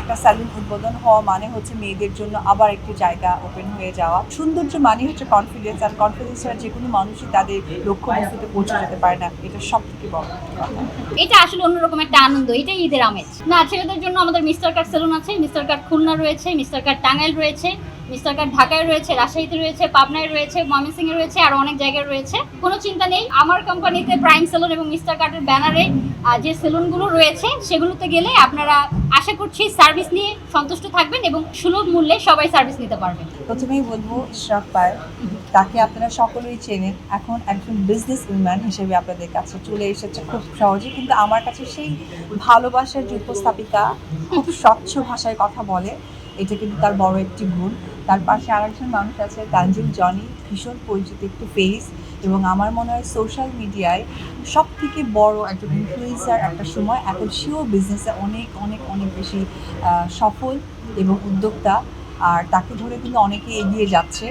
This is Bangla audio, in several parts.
একটা স্যালুন উদ্বোধন হওয়া মানে হচ্ছে মেয়েদের জন্য আবার একটি জায়গা ওপেন হয়ে যাওয়া। সৌন্দর্য মানে হচ্ছে কনফিডেন্স আর কনফিডেন্স ছাড়া যে কোনো মানুষই তাদের লক্ষ্য বস্তুতে পৌঁছে যেতে পারে না। এটা সব থেকে বড় এটা আসলে অন্যরকম একটা আনন্দ এটাই ঈদের আমেজ। না, ছেলেদের জন্য আমাদের মিস্টার কার্ড সেলুন আছে মিস্টার কার্ড খুলনা রয়েছে মিস্টার কার্ড টাঙ্গাইল রয়েছে। মিস্টার কার্ড ঢাকায় রয়েছে, রাজশাহীতে রয়েছে, পাবনায় রয়েছে, ময়মনসিংহে রয়েছে, আর অনেক জায়গায় রয়েছে। কোনো চিন্তা নেই, আমার কোম্পানিতে প্রাইম সেলুন এবং মিস্টার কার্ডের ব্যানারে যে সেলুনগুলো রয়েছে, সেগুলোতে গেলে আপনারা আশা করছি সার্ভিস নিয়ে সন্তুষ্ট থাকবেন এবং সুলভ মূল্যে সবাই সার্ভিস নিতে পারবেন। প্রথমেই বলব, ইশরাক পায় তাকে আপনারা সকলেই চেনেন। এখন একজন বিজনেস উইম্যান হিসেবে আপনাদের কাছে চলে এসেছে খুব সহজে, কিন্তু আমার কাছে সেই ভালোবাসার যে উপস্থাপিকা খুব স্বচ্ছ ভাষায় কথা বলে। এটা কিন্তু তার বড় একটি গুণ তার পাশে আর একজন মানুষ আছে তানজিল জনি, ভীষণ পরিচিত একটি ফেস এবং আমার মনে হয় সোশ্যাল মিডিয়ায় সব থেকে বড় একজন ইনফ্লুয়েন্সার একটা সময়। এখন সেও বিজনেসে অনেক অনেক অনেক বেশি সফল এবং উদ্যোক্তা। আর তাকে ধরে কিন্তু অনেকে এগিয়ে যাচ্ছে।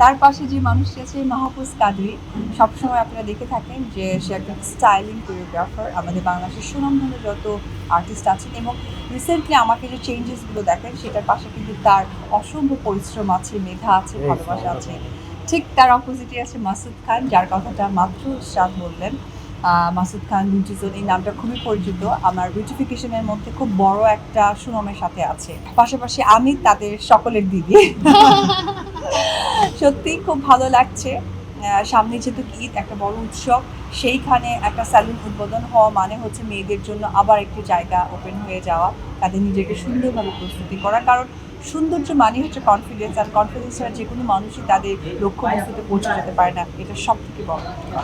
তার পাশে যে মানুষটি আছে মাহফুজ কাদরি সবসময় আপনারা দেখে থাকেন যে সে একজন স্টাইলিং কোরিওগ্রাফার আমাদের বাংলাদেশের সুনামধন্য যত আর্টিস্ট আছেন এবং রিসেন্টলি আমাকে যে চেঞ্জেসগুলো দেখেন সেটার পাশে কিন্তু তার অসম্ভব পরিশ্রম আছে মেধা আছে ভালোবাসা আছে। ঠিক তার অপোজিটে আছে মাসুদ খান যার কথাটা মাত্র সাদ বললেন। আহ, মাসুদ খান বিউটিজোন এই নামটা খুবই পরিচিত। আমার বিউটিফিকেশনের মধ্যে খুব বড় একটা সুনামের সাথে আছে। পাশাপাশি আমি তাদের সকলের দিদি। সত্যি খুব ভালো লাগছে। সামনে যেহেতু ঈদ, একটা বড় উৎসব, সেইখানে একটা স্যালুন উদ্বোধন হওয়া মানে হচ্ছে মেয়েদের জন্য আবার একটি জায়গা ওপেন হয়ে যাওয়া, তাদের নিজেকে সুন্দরভাবে প্রস্তুতি করা। কারণ সৌন্দর্য মানে হচ্ছে কনফিডেন্স আর কনফিডেন্স ছাড়া যে কোনো মানুষই তাদের লক্ষ্য বস্তুতে পৌঁছে যেতে পারে না। এটা সব থেকে বড় কথা।